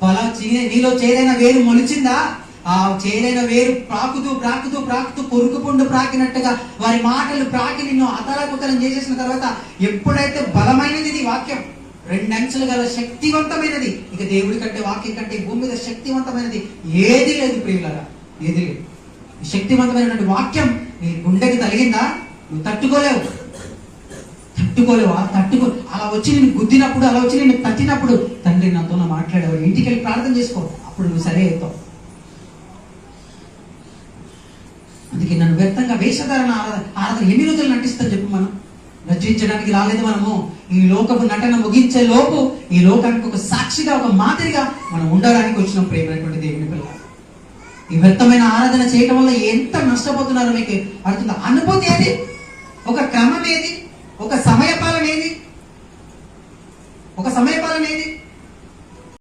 ఫలం చీ- నీలో చేదైన వేరు మొలిచిందా? ఆ చేదైన వేరు ప్రాకుతూ ప్రాకుతూ ప్రాకుతూ కొరుకు పొండు ప్రాకినట్టుగా వారి మాటలు ప్రాకి నిన్ను అతలకుతలం చేసేసిన తర్వాత ఎప్పుడైతే బలమైనది ఇది వాక్యం రెండంచెలు గల శక్తివంతమైనది ఇక దేవుడి కంటే వాక్యం కంటే భూమి మీద శక్తివంతమైనది ఏది లేదు ప్రియులరా ఏది లేదు. శక్తివంతమైనటువంటి వాక్యం నీ గుండెకి తగిలిందా? నువ్వు తట్టుకోలేవు. తట్టుకోలేవు. తట్టుకో అలా వచ్చి నేను గుద్దినప్పుడు అలా వచ్చి నేను తట్టినప్పుడు తండ్రి నాతో మాట్లాడు. అర్థం చేసుకో అప్పుడు నువ్వు సరే అవుతావు అందుకే నన్ను వ్యర్థంగా వేషధారణ ఆరాధన ఆరాధన ఎన్ని రోజులు నటిస్తాను చెప్పు మనం? రచించడానికి రాలేదు మనము. ఈ లోకపు నటన ముగించే లోపు ఈ లోకానికి ఒక సాక్షిగా ఒక మాదిరిగా మనం ఉండడానికి వచ్చిన ప్రేమైనటువంటి దేవుని పిల్ల ఈ వ్యర్థమైన ఆరాధన చేయటం వల్ల ఎంత నష్టపోతున్నారో మీకు అర్థం అనుభూతి ఏది? ఒక క్రమం ఏది? ఒక సమయపాలన ఏది? ఒక సమయపాలన ఏది?